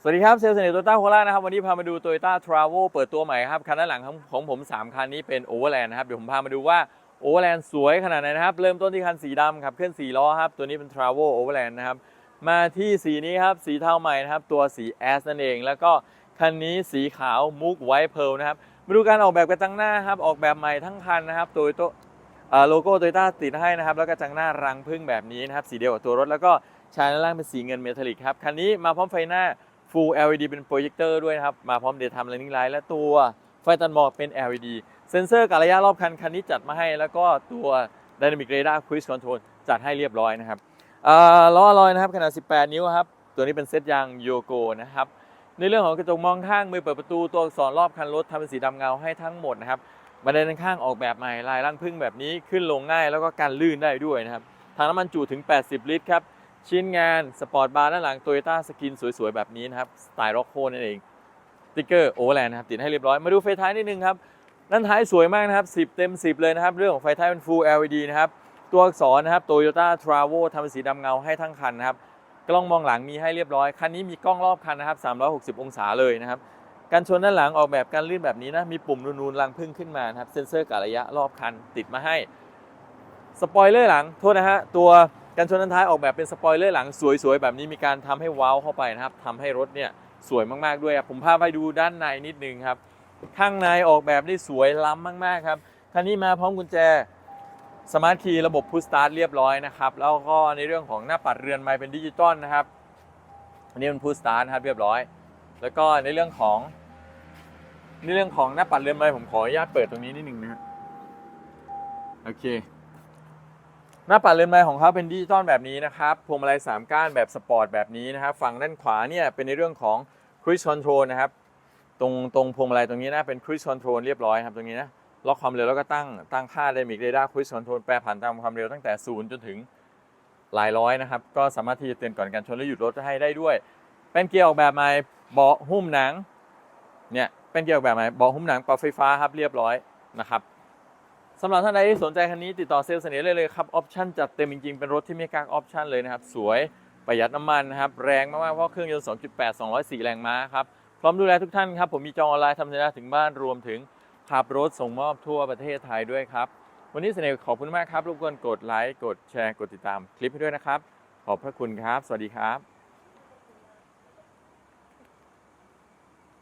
สวัสดีครับเซลล์เสน่ห์โตโยต้าโคราชนะครับวันนี้พามาดู Toyota Travel เปิดตัวใหม่ครับ คันด้านหลังของผม 3 คันนี้เป็น Overland นะครับ เดี๋ยวผมพามาดูว่า Overland สวยขนาดไหนนะครับ เริ่มต้นที่คันสีดำขับเคลื่อน4ล้อครับ ตัวนี้เป็น Travel Overland นะครับ มาที่สีนี้ครับ สีเทาใหม่นะครับ ตัวสี S นั่นเอง แล้วก็คันนี้สีขาวมุกไวท์เพลนะครับมาดูการออกแบบกระจังหน้าครับออกแบบใหม่ทั้งคันนะครับโตโตโลโก้โตโยต้าติดให้นะครับแล้วก็จังหน้ารังพึ่งแบบนี้นะครับสีเดียวกับตัวรถแล้วก็ชายด้านล่างเป็นสีเงินเมทัลลิกครับคันนี้มาพร้อมไฟหน้า Full LED เป็นโปรเจคเตอร์ด้วยนะครับ มาพร้อม Daytime Running Light และตัวไฟตัดหมอกเป็น LED เซ็นเซอร์กับระยะรอบคันคันนี้จัดมาให้ แล้วก็ตัว Dynamic Radar Cruise Control จัดให้เรียบร้อยนะครับล้อลอยนะครับขนาด 18 นิ้วครับ ตัวนี้เป็นเซตยางโยโกนะครับ ในเรื่องของกระจกมองข้างมือเปิดประตูตัวอักษรรอบคันรถทำเป็นสีดำเงาให้ทั้งหมดนะครับบันไดด้านข้างออกแบบใหม่ลายร่างพึ่งแบบนี้ขึ้นลงง่ายแล้วก็การลื่นได้ด้วยนะครับถังน้ำมันจุถึง 80 ลิตรครับ ชิ้นงานสปอร์ตบาร์ด้านหลังโตโยต้าสกินสวยๆ แบบนี้นะครับ สไตล์ร็อกโคนั่นเองสติ๊กเกอร์โอแลนด์นะครับติดให้เรียบร้อย มาดูไฟท้ายนิดนึงครับด้านท้ายสวยมากนะครับ 10 เต็ม 10 เลยนะครับ เรื่องของไฟท้ายเป็น Full LED นะครับ ตัวอักษรนะครับ Toyota Travel ทำเป็นสีดำเงาให้ทั้งคันนะครับ กล้องมองหลังมีให้เรียบร้อย คันนี้มีกล้องรอบคันนะครับ 360 องศาเลยนะครับการชนด้านหลังออกแบบการลื่นแบบนี้นะ มีปุ่มนูนๆรังพึ่งขึ้นมานะครับ เซ็นเซอร์กะระยะรอบคันติดมาให้ สปอยเลอร์หลังโทษนะฮะตัว กันชนด้านท้ายออกแบบเป็นสปอยเลอร์หลังสวยๆ แบบนี้มีการทำให้ว้าวเข้าไปนะครับทำให้รถเนี่ยสวยมากๆด้วยครับผมพาไปดูด้านในนิดนึงครับข้างในออกแบบได้สวยล้ำมากๆครับคันนี้มาพร้อมกุญแจสมาร์ทคีย์ระบบพุชสตาร์ทเรียบร้อยนะครับแล้วก็ในเรื่องของหน้าปัดเรือนไม้เป็นดิจิตอลนะครับอันนี้เป็นพุชสตาร์ทครับเรียบร้อย แล้วก็ในเรื่องของในเรื่องของหน้าปัดเรือนไม้ผมขออนุญาตเปิดตรงนี้นิดนึงนะฮะโอเค หน้าปัดเรือนไม้ของเขาเป็นดิจิตอลแบบนี้นะครับพวงมาลัย3ก้านแบบสปอร์ตแบบนี้นะครับฝั่งด้านขวาเนี่ยเป็นในเรื่องของ Cruise Control นะครับตรงตรงพวงมาลัยตรงนี้นะเป็น Cruise Control เรียบร้อยครับตรงนี้นะล็อกความเร็วแล้วก็ตั้งตั้งค่า Dynamic Radar Cruise Control แปรผันตามความเร็วตั้งแต่0จนถึงหลายร้อยนะครับก็สามารถที่จะเตือนก่อนการชนและหยุดรถให้ได้ด้วย เป็นเกียร์ออกแบบใหม่เบาะหุ้มหนังเนี่ยเป็นเกียร์ออกแบบใหม่เบาะหุ้มหนังปรับไฟฟ้าครับเรียบร้อยนะครับำหรับท่านใดที่สนใจคันนี้ติดต่อเซลล์เสน่ห์เลยเลยครับออปชั่นจัดเต็มจริงๆ เป็นรถที่ไม่กางออปชั่นเลยนะครับ สวยประหยัดน้ำมันนะครับ แรงมากๆ เพราะเครื่องยนต์ 2.8 204 แรงม้าครับ พร้อมดูแลทุกท่านครับ ผมมีจองออนไลน์ทำสัญญาถึงบ้านรวมถึงขับรถส่งมอบทั่วประเทศไทยด้วยครับ วันนี้เสน่ห์ขอบคุณมากครับรบกวนกดไลค์กดแชร์กดติดตามคลิปให้ด้วยนะครับ ขอบพระคุณครับ สวัสดีครับ